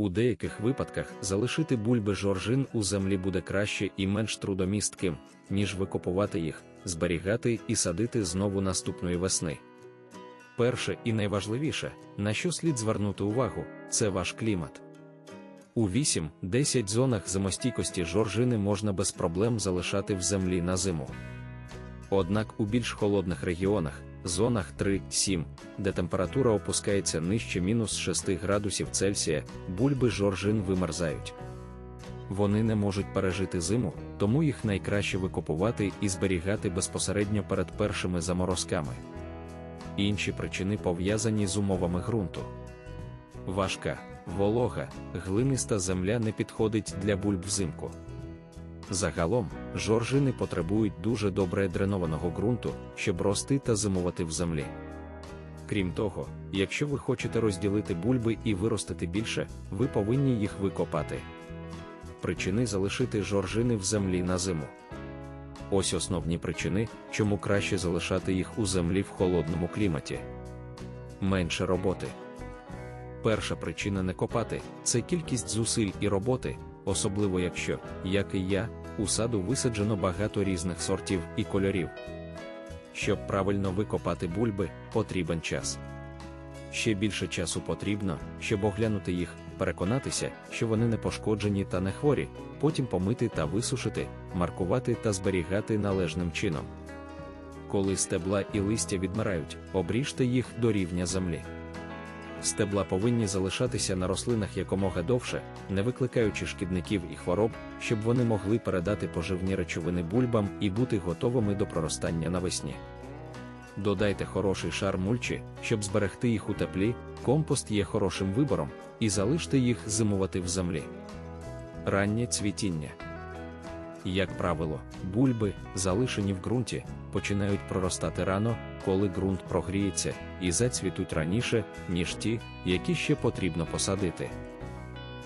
У деяких випадках залишити бульби жоржин у землі буде краще і менш трудомістким, ніж викопувати їх, зберігати і садити знову наступної весни. Перше і найважливіше, на що слід звернути увагу, це ваш клімат. У 8-10 зонах зимостійкості жоржини можна без проблем залишати в землі на зиму. Однак у більш холодних регіонах, зонах 3-7, де температура опускається нижче мінус 6 градусів Цельсія, бульби жоржин вимерзають. Вони не можуть пережити зиму, тому їх найкраще викопувати і зберігати безпосередньо перед першими заморозками. Інші причини пов'язані з умовами ґрунту. Важка, волога, глиниста земля не підходить для бульб взимку. Загалом, жоржини потребують дуже добре дренованого ґрунту, щоб рости та зимувати в землі. Крім того, якщо ви хочете розділити бульби і виростити більше, ви повинні їх викопати. Причини залишити жоржини в землі на зиму. Ось основні причини, чому краще залишати їх у землі в холодному кліматі. Менше роботи. Перша причина не копати це кількість зусиль і роботи, особливо якщо, як і я, у саду висаджено багато різних сортів і кольорів. Щоб правильно викопати бульби, потрібен час. Ще більше часу потрібно, щоб оглянути їх, переконатися, що вони не пошкоджені та не хворі, потім помити та висушити, маркувати та зберігати належним чином. Коли стебла і листя відмирають, обріжте їх до рівня землі. Стебла повинні залишатися на рослинах якомога довше, не викликаючи шкідників і хвороб, щоб вони могли передати поживні речовини бульбам і бути готовими до проростання навесні. Додайте хороший шар мульчі, щоб зберегти їх у теплі, компост є хорошим вибором, і залиште їх зимувати в землі. Раннє цвітіння. Як правило, бульби, залишені в ґрунті, починають проростати рано, коли ґрунт прогріється, і зацвітуть раніше, ніж ті, які ще потрібно посадити.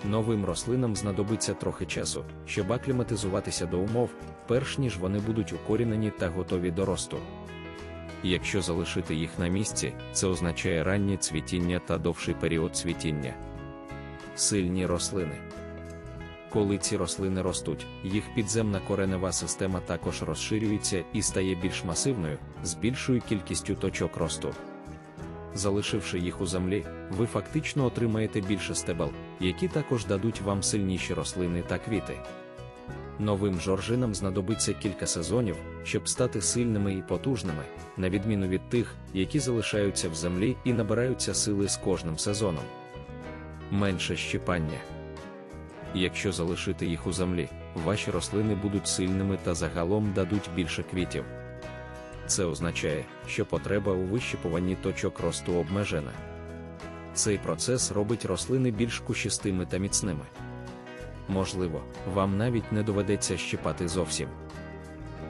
Новим рослинам знадобиться трохи часу, щоб акліматизуватися до умов, перш ніж вони будуть укорінені та готові до росту. Якщо залишити їх на місці, це означає раннє цвітіння та довший період цвітіння. Сильні рослини. Коли ці рослини ростуть, їх підземна коренева система також розширюється і стає більш масивною, з більшою кількістю точок росту. Залишивши їх у землі, ви фактично отримаєте більше стебел, які також дадуть вам сильніші рослини та квіти. Новим жоржинам знадобиться кілька сезонів, щоб стати сильними і потужними, на відміну від тих, які залишаються в землі і набираються сили з кожним сезоном. Менше щипання. Якщо залишити їх у землі, ваші рослини будуть сильними та загалом дадуть більше квітів. Це означає, що потреба у вищипуванні точок росту обмежена. Цей процес робить рослини більш кущистими та міцними. Можливо, вам навіть не доведеться щипати зовсім.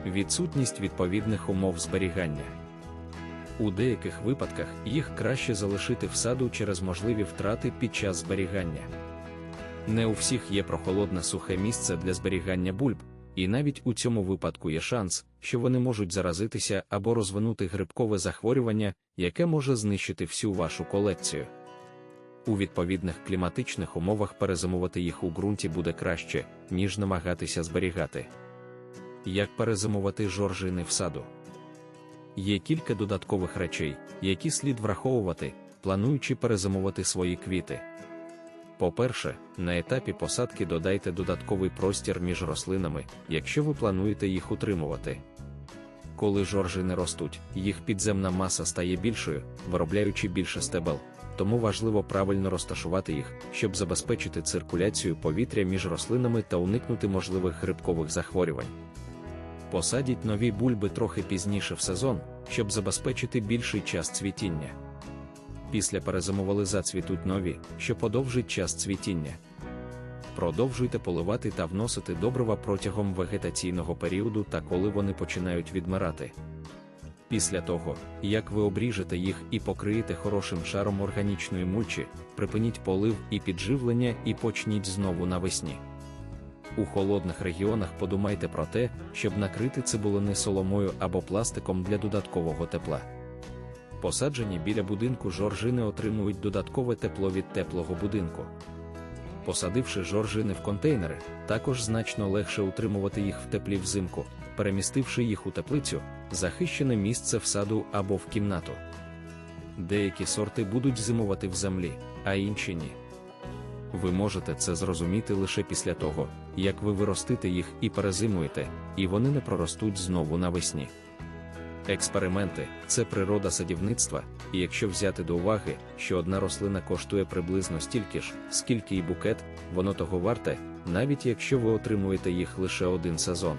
Відсутність відповідних умов зберігання. У деяких випадках їх краще залишити в саду через можливі втрати під час зберігання. Не у всіх є прохолодне сухе місце для зберігання бульб, і навіть у цьому випадку є шанс, що вони можуть заразитися або розвинути грибкове захворювання, яке може знищити всю вашу колекцію. У відповідних кліматичних умовах перезимувати їх у ґрунті буде краще, ніж намагатися зберігати. Як перезимувати жоржини в саду? Є кілька додаткових речей, які слід враховувати, плануючи перезимувати свої квіти. По-перше, на етапі посадки додайте додатковий простір між рослинами, якщо ви плануєте їх утримувати. Коли жоржини ростуть, їх підземна маса стає більшою, виробляючи більше стебел, тому важливо правильно розташувати їх, щоб забезпечити циркуляцію повітря між рослинами та уникнути можливих грибкових захворювань. Посадіть нові бульби трохи пізніше в сезон, щоб забезпечити більший час цвітіння. Після перезимували зацвітуть нові, що подовжить час цвітіння. Продовжуйте поливати та вносити добрива протягом вегетаційного періоду та коли вони починають відмирати. Після того, як ви обріжете їх і покриєте хорошим шаром органічної мульчі, припиніть полив і підживлення і почніть знову навесні. У холодних регіонах подумайте про те, щоб накрити цибулини соломою або пластиком для додаткового тепла. Посаджені біля будинку жоржини отримують додаткове тепло від теплого будинку. Посадивши жоржини в контейнери, також значно легше утримувати їх в теплі взимку, перемістивши їх у теплицю, захищене місце в саду або в кімнату. Деякі сорти будуть зимувати в землі, а інші ні. Ви можете це зрозуміти лише після того, як ви виростите їх і перезимуєте, і вони не проростуть знову навесні. Експерименти це природа садівництва, і якщо взяти до уваги, що одна рослина коштує приблизно стільки ж, скільки й букет, воно того варте, навіть якщо ви отримуєте їх лише один сезон.